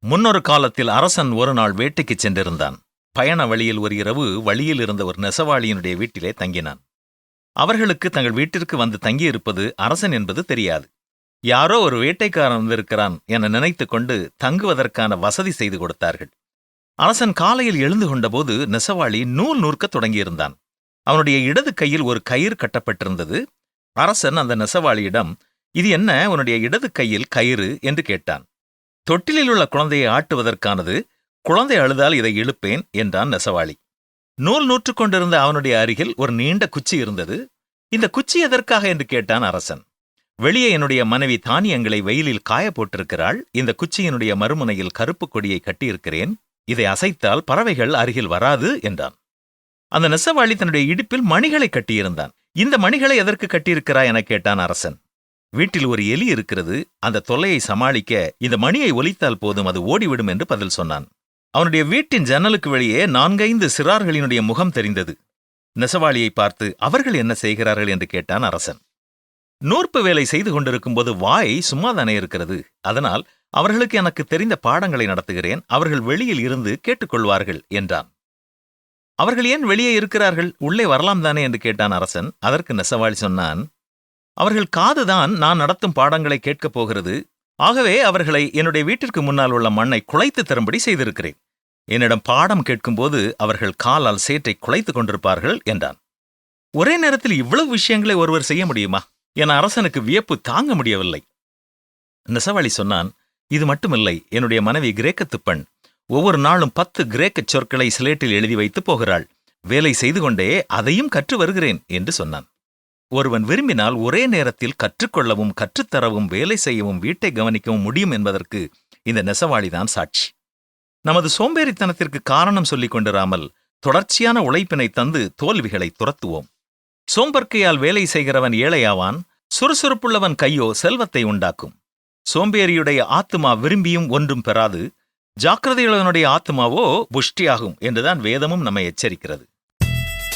முன்னொரு காலத்தில் அரசன் ஒரு நாள் வேட்டைக்குச் சென்றிருந்தான். பயண வழியில் ஒரு இரவு வழியில் இருந்த ஒரு நெசவாளியினுடைய வீட்டிலே தங்கினான். அவர்களுக்கு தங்கள் வீட்டிற்கு வந்து தங்கியிருப்பது அரசன் என்பது தெரியாது. யாரோ ஒரு வேட்டைக்காரன் வந்திருக்கிறான் என நினைத்துக் கொண்டு தங்குவதற்கான வசதி செய்து கொடுத்தார்கள். அரசன் காலையில் எழுந்து கொண்டபோது நெசவாளி நூல் நூற்க தொடங்கியிருந்தான். அவனுடைய இடது கையில் ஒரு கயிறு கட்டப்பட்டிருந்தது. அரசன் அந்த நெசவாளியிடம் இது என்ன? உன்னுடைய இடது கையில் கயிறு? என்று கேட்டான். தொட்டிலில் உள்ள குழந்தையை ஆட்டுவதற்கானது குழந்தை அழுதால் இதை இழுப்பேன் என்றான் நெசவாளி. நூல் நூற்றுக் கொண்டிருந்த அவனுடைய அருகில் ஒரு நீண்ட குச்சி இருந்தது. இந்த குச்சி எதற்காக என்று கேட்டான் அரசன். வெளியே என்னுடைய மனைவி தானியங்களை வெயிலில் காய போட்டிருக்கிறாள். இந்த குச்சியினுடைய மறுமுனையில் கருப்பு கொடியை கட்டியிருக்கிறேன். இதை அசைத்தால் பறவைகள் அருகில் வராது என்றான். அந்த நெசவாளி தன்னுடைய இடுப்பில் மணிகளை கட்டியிருந்தான். இந்த மணிகளை எதற்கு கட்டியிருக்கிறாய் என கேட்டான் அரசன். வீட்டில் ஒரு எலி இருக்கிறது அந்த தொல்லையை சமாளிக்க இந்த மணியை ஒலித்தால் போதும் அது ஓடிவிடும் என்று பதில் சொன்னான். அவனுடைய வீட்டின் ஜன்னலுக்கு வெளியே நான்கைந்து சிறார்களினுடைய முகம் தெரிந்தது. நெசவாளியை பார்த்து அவர்கள் என்ன செய்கிறார்கள்? என்று கேட்டான் அரசன். நூற்பு வேலை செய்து கொண்டிருக்கும்போது வாய் சும்மாதானே இருக்கிறது. அதனால் அவர்களுக்கு எனக்கு தெரிந்த பாடங்களை நடத்துகிறேன். அவர்கள் வெளியில் இருந்து கேட்டுக்கொள்வார்கள் என்றான். அவர்கள் ஏன் வெளியே இருக்கிறார்கள்? உள்ளே வரலாம் தானே? என்று கேட்டான் அரசன். அதற்கு நெசவாளி சொன்னான் அவர்கள் காதுதான் நான் நடத்தும் பாடங்களை கேட்கப் போகிறது. ஆகவே அவர்களை என்னுடைய வீட்டிற்கு முன்னால் உள்ள மண்ணை குலைத்து தரும்படி செய்திருக்கிறேன். என்னிடம் பாடம் கேட்கும்போது அவர்கள் காலால் சேற்றை குலைத்துக் கொண்டிருப்பார்கள் என்றான். ஒரே நேரத்தில் இவ்வளவு விஷயங்களை ஒருவர் செய்ய முடியுமா? என அரசனுக்கு வியப்பு தாங்க முடியவில்லை. நெசவாளி சொன்னான் இது மட்டுமில்லை என்னுடைய மனைவி கிரேக்கத்து பெண். ஒவ்வொரு நாளும் பத்து கிரேக்கச் சொற்களை சிலேட்டில் எழுதி வைத்து போகிறாள். வேலை செய்து கொண்டே அதையும் கற்று வருகிறேன் என்று சொன்னான். ஒருவன் விரும்பினால் ஒரே நேரத்தில் கற்றுக்கொள்ளவும் கற்றுத்தரவும் வேலை செய்யவும் வீட்டை கவனிக்கவும் முடியும் என்பதற்கு இந்த நெசவாளிதான் சாட்சி. நமது சோம்பேறித்தனத்திற்கு காரணம் சொல்லிக் கொண்டிராமல் தொடர்ச்சியான உழைப்பினை தந்து தோல்விகளை துரத்துவோம். சோம்பற்கையால் வேலை செய்கிறவன் ஏழையாவான் சுறுசுறுப்புள்ளவன் கையோ செல்வத்தை உண்டாக்கும். சோம்பேறியுடைய ஆத்துமா விரும்பியும் ஒன்றும் பெறாது ஜாக்கிரதையுள்ளவனுடைய ஆத்துமாவோ புஷ்டியாகும் என்றுதான் வேதமும் நம்மை எச்சரிக்கிறது.